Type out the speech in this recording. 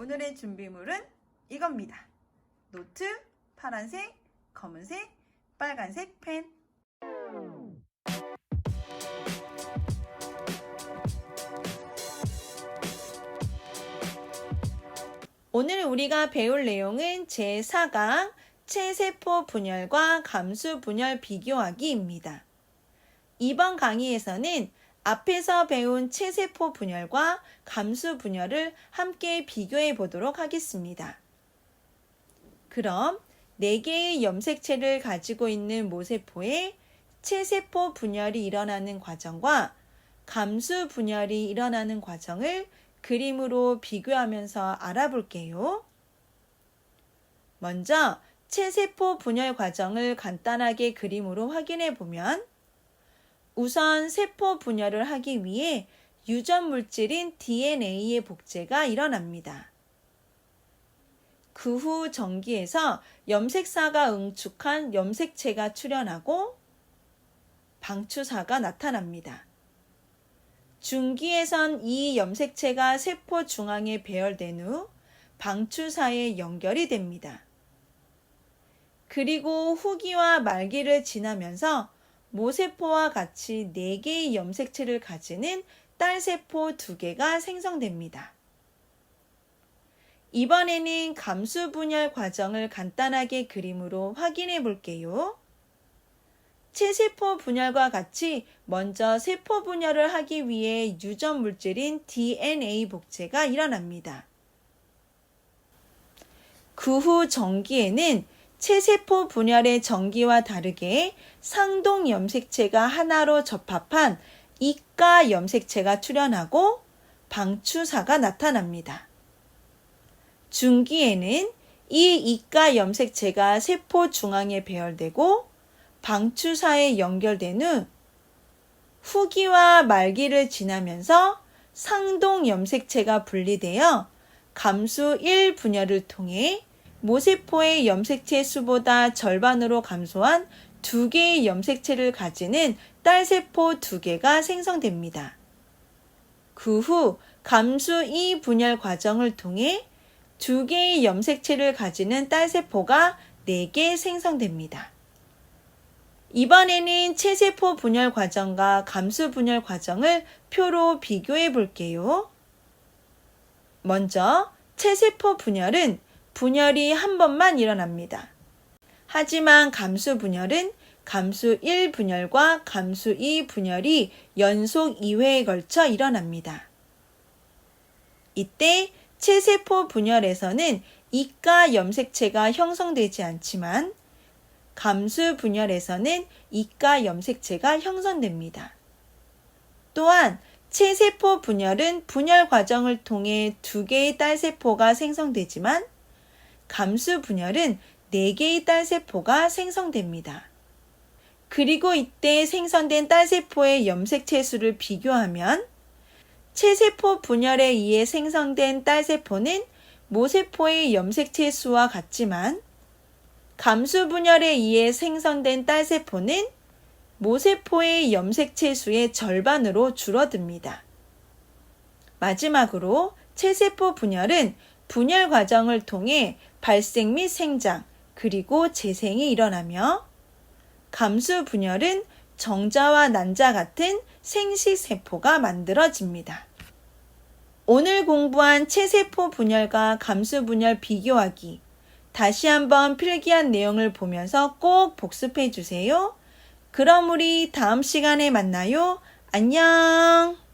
오늘의 준비물은 이겁니다. 노트, 파란색, 검은색, 빨간색 펜. 오늘 우리가 배울 내용은 제4강 체세포 분열과 감수 분열 비교하기입니다. 이번 강의에서는 앞에서 배운 체세포 분열과 감수 분열을 함께 비교해 보도록 하겠습니다. 그럼 4개의 염색체를 가지고 있는 모세포에 체세포 분열이 일어나는 과정과 감수 분열이 일어나는 과정을 그림으로 비교하면서 알아볼게요. 먼저 체세포 분열 과정을 간단하게 그림으로 확인해 보면 우선 세포 분열을 하기 위해 유전 물질인 DNA의 복제가 일어납니다. 그 후 전기에서 염색사가 응축한 염색체가 출현하고 방추사가 나타납니다. 중기에선 이 염색체가 세포 중앙에 배열된 후 방추사에 연결이 됩니다. 그리고 후기와 말기를 지나면서 모세포와 같이 4개의 염색체를 가지는 딸세포 2개가 생성됩니다. 이번에는 감수 분열 과정을 간단하게 그림으로 확인해 볼게요. 체세포 분열과 같이 먼저 세포 분열을 하기 위해 유전 물질인 DNA 복제가 일어납니다. 그 후 전기에는 체세포 분열의 전기와 다르게 상동 염색체가 하나로 접합한 이가 염색체가 출현하고 방추사가 나타납니다. 중기에는 이 이가 염색체가 세포 중앙에 배열되고 방추사에 연결된 후 후기와 말기를 지나면서 상동 염색체가 분리되어 감수 1 분열을 통해 모세포의 염색체 수보다 절반으로 감소한 두 개의 염색체를 가지는 딸세포 두 개가 생성됩니다. 그 후 감수 2 분열 과정을 통해 두 개의 염색체를 가지는 딸세포가 4개 생성됩니다. 이번에는 체세포 분열 과정과 감수 분열 과정을 표로 비교해 볼게요. 먼저 체세포 분열은 분열이 한 번만 일어납니다. 하지만 감수 분열은 감수 1 분열과 감수 2 분열이 연속 2회에 걸쳐 일어납니다. 이때 체세포 분열에서는 이가 염색체가 형성되지 않지만 감수 분열에서는 이가 염색체가 형성됩니다. 또한 체세포 분열은 분열 과정을 통해 두 개의 딸세포가 생성되지만 감수 분열은 4개의 딸세포가 생성됩니다. 그리고 이때 생성된 딸세포의 염색체 수를 비교하면 체세포 분열에 의해 생성된 딸세포는 모세포의 염색체 수와 같지만 감수 분열에 의해 생성된 딸세포는 모세포의 염색체 수의 절반으로 줄어듭니다. 마지막으로 체세포 분열은 분열 과정을 통해 발생 및 생장, 그리고 재생이 일어나며 감수 분열은 정자와 난자 같은 생식세포가 만들어집니다. 오늘 공부한 체세포 분열과 감수 분열 비교하기. 다시 한번 필기한 내용을 보면서 꼭 복습해 주세요. 그럼 우리 다음 시간에 만나요. 안녕!